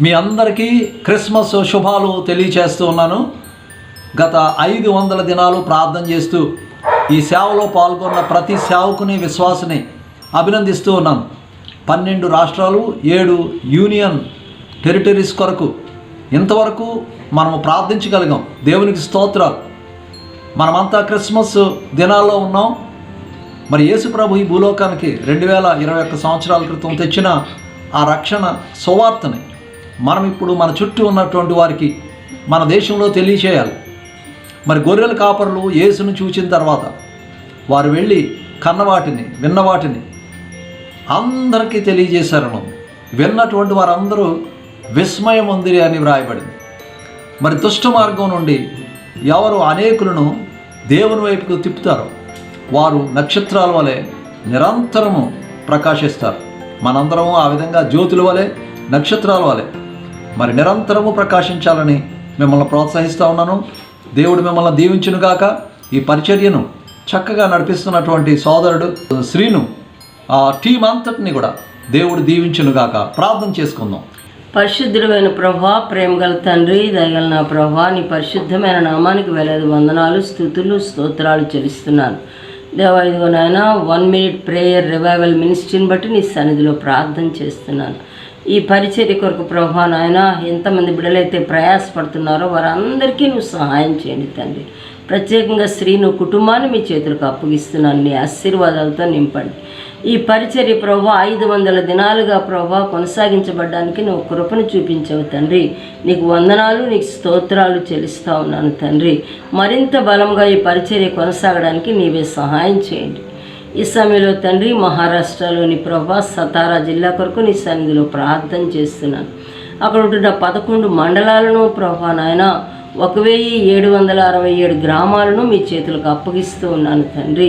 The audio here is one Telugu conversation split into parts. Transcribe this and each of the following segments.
మీ అందరికీ క్రిస్మస్ శుభాలు తెలియచేస్తూ ఉన్నాను. గత ఐదు వందల దినాలు ప్రార్థన చేస్తూ ఈ సేవలో పాల్గొన్న ప్రతి సేవకుని విశ్వాసని అభినందిస్తూ ఉన్నాను పన్నెండు రాష్ట్రాలు ఏడు యూనియన్ టెరిటరీస్ కొరకు ఇంతవరకు మనము ప్రార్థించగలిగాం. దేవునికి స్తోత్రాలు. మనమంతా క్రిస్మస్ దినాల్లో ఉన్నాం. మరి యేసు ప్రభు ఈ భూలోకానికి రెండు వేల ఇరవై ఒక్క సంవత్సరాల క్రితం తెచ్చిన ఆ రక్షణ సువార్తని మనం ఇప్పుడు మన చుట్టూ ఉన్నటువంటి వారికి మన దేశంలో తెలియచేయాలి. మరి గొర్రెల కాపరులు యేసును చూచిన తర్వాత వారు వెళ్ళి కన్నవాటిని విన్నవాటిని అందరికీ తెలియజేశారను. విన్నటువంటి వారందరూ విస్మయం ఉంది అని వ్రాయబడింది. మరి దుష్ట మార్గం నుండి ఎవరు అనేకులను దేవుని వైపుకు తిప్పుతారో వారు నక్షత్రాల వలె నిరంతరము ప్రకాశిస్తారు. మనందరము ఆ విధంగా జ్యోతుల వలె నక్షత్రాల వలె మరి నిరంతరము ప్రకాశించాలని మిమ్మల్ని ప్రోత్సహిస్తూ ఉన్నాను. దేవుడు మిమ్మల్ని దీవించునుగాక ఈ పరిచర్యను చక్కగా నడిపిస్తున్నటువంటి సోదరుడు శ్రీను ఆ టీం అంతటిని కూడా దేవుడు దీవించునుగాక ప్రార్థన చేసుకుందాం. పరిశుద్ధుడమైన ప్రభా ప్రేమగల తండ్రి దయగల నా ప్రభా నీ పరిశుద్ధమైన నామానికి వేలాది వందనాలు స్థుతులు స్తోత్రాలు చెల్లిస్తున్నాను. దేవా ఇదిగో నాయన వన్ మినిట్ ప్రేయర్ రివైవల్ మినిస్ట్రీని బట్టి నీ సన్నిధిలో ప్రార్థన చేస్తున్నాను. ఈ పరిచర్య కొరకు ప్రభా నాయన ఎంతమంది బిడ్డలైతే ప్రయాసపడుతున్నారో వారందరికీ నువ్వు సహాయం చేయండి తండ్రి. ప్రత్యేకంగా స్త్రీను కుటుంబాన్ని మీ చేతులకు అప్పగిస్తున్నాను. నీ ఆశీర్వాదాలతో నింపండి. ఈ పరిచర్య ప్రభు ఐదు వందల దినాలుగా ప్రభా కొనసాగించబడ్డానికి నువ్వు కృపను చూపించావు తండ్రి. నీకు వందనాలు నీకు స్తోత్రాలు చెల్లిస్తా ఉన్నాను తండ్రి. మరింత బలంగా ఈ పరిచర్య కొనసాగడానికి నీవే సహాయం చేయండి. ఈ సమయంలో తండ్రి మహారాష్ట్రలోని ప్రభా సతారా జిల్లా కొరకు నీ సన్నిధిలో ప్రార్థన చేస్తున్నాను. అక్కడ ఉంటున్న పదకొండు మండలాలను ప్రభా నాయన ఒక వెయ్యి ఏడు వందల అరవై ఏడు గ్రామాలను మీ చేతులకు అప్పగిస్తూ ఉన్నాను తండ్రి.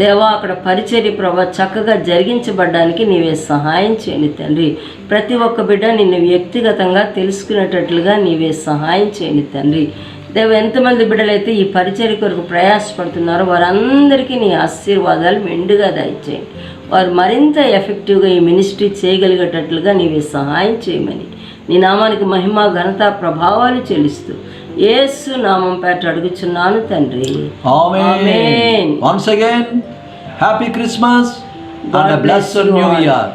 దేవా అక్కడ పరిచర్య ప్రభా చక్కగా జరిగించబడ్డానికి నీవే సహాయం చేయండి తండ్రి. ప్రతి ఒక్క బిడ్డ నిన్ను వ్యక్తిగతంగా తెలుసుకునేటట్లుగా నీవే సహాయం చేయండి తండ్రి. దేవ ఎంతమంది బిడ్డలైతే ఈ పరిచర్య కొరకు ప్రయాసపడుతున్నారో వారందరికీ నీ ఆశీర్వాదాలు మెండుగా దయచేయండి వారు మరింత ఎఫెక్టివ్గా ఈ మినిస్ట్రీ చేయగలిగేటట్లుగా నీవే సహాయం చేయమని నీ నామానికి మహిమ ఘనత ప్రభావాలు చెల్లిస్తూ యేసు నామం పేట అడుగుచున్నాను తండ్రి amen amen. Once again happy Christmas and blessed new. Year